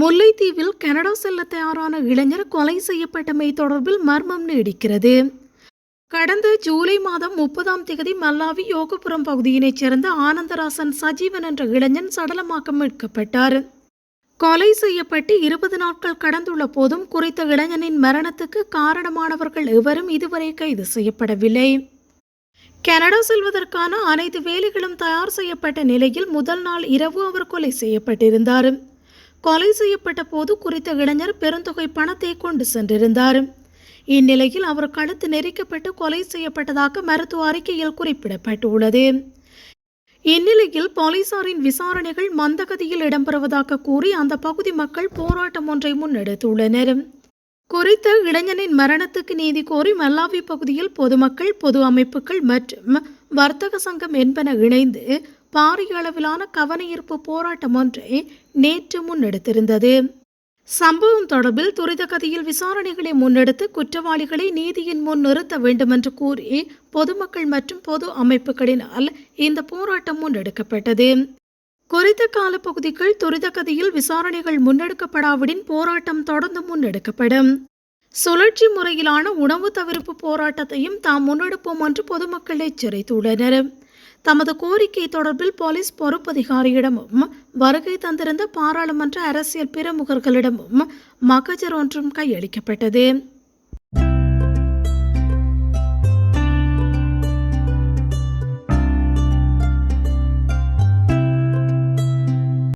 முல்லைத்தீவில் கனடா செல்ல தயாரான இளைஞர் கொலை செய்யப்பட்டமை தொடர்பில் மர்மம் நீடிக்கிறது. கடந்த ஜூலை மாதம் முப்பதாம் தேதி மல்லாவி யோகபுரம் பகுதியினைச் சேர்ந்த ஆனந்தராசன் சஜீவன் என்ற இளைஞன் சடலமாக மீட்கப்பட்டார். கொலை செய்யப்பட்டு இருபது நாட்கள் கடந்துள்ள போதும் குறித்த இளைஞனின் மரணத்துக்கு காரணமானவர்கள் எவரும் இதுவரை கைது செய்யப்படவில்லை. கனடா செல்வதற்கான அனைத்து வேலைகளும் தயார் செய்யப்பட்ட நிலையில் முதல் நாள் இரவு அவர் கொலை செய்யப்பட்டிருந்தார். கொலை செய்யப்பட்ட போது குறித்த இளைஞர் பெருந்தொகை பணத்தை கொண்டு சென்றிருந்தார். இந்நிலையில் அவர் கழுத்து நெரிக்கப்பட்டு கொலை செய்யப்பட்டதாக மருத்துவ அறிக்கையில் குறிப்பிடப்பட்டுள்ளது. இந்நிலையில் போலீசாரின் விசாரணைகள் மந்தகதியில் இடம்பெறுவதாக கூறி அந்த பகுதி மக்கள் போராட்டம் ஒன்றை முன்னெடுத்துள்ளனர். குறித்த இளைஞனின் மரணத்துக்கு நீதி கோரி மல்லாவி பகுதியில் பொதுமக்கள் பொது அமைப்புகள் மற்றும் வர்த்தக சங்கம் என்பன இணைந்து பாரிய அளவிலான கவனஈர்ப்பு போராட்டம் ஒன்றை நேற்று முன்னெடுத்திருந்தது. சம்பவம் தொடர்பில் துரித கதியில் விசாரணைகளை முன்னெடுத்து குற்றவாளிகளை நீதியின் முன் நிறுத்த வேண்டுமென்று கூறி பொதுமக்கள் மற்றும் பொது அமைப்புகளினால் இந்த போராட்டம் முன்னெடுக்கப்பட்டது. குறித்த காலப்பகுதிக்குள் துரித கதியில் விசாரணைகள் முன்னெடுக்கப்படாவிடின் போராட்டம் தொடர்ந்து முன்னெடுக்கப்படும். சுழற்சி முறையிலான உணவு தவிர்ப்பு போராட்டத்தையும் தாம் முன்னெடுப்போம் என்று பொதுமக்கள் எச்சரித்துள்ளனர். தமது கோரிக்கை தொடர்பில் போலீஸ் பொறுப்பதிகாரியிடமும் வருகை தந்திருந்த பாராளுமன்ற அரசியல் பிரமுகர்களிடமும் மகஜர் ஒன்றும் கையளிக்கப்பட்டது.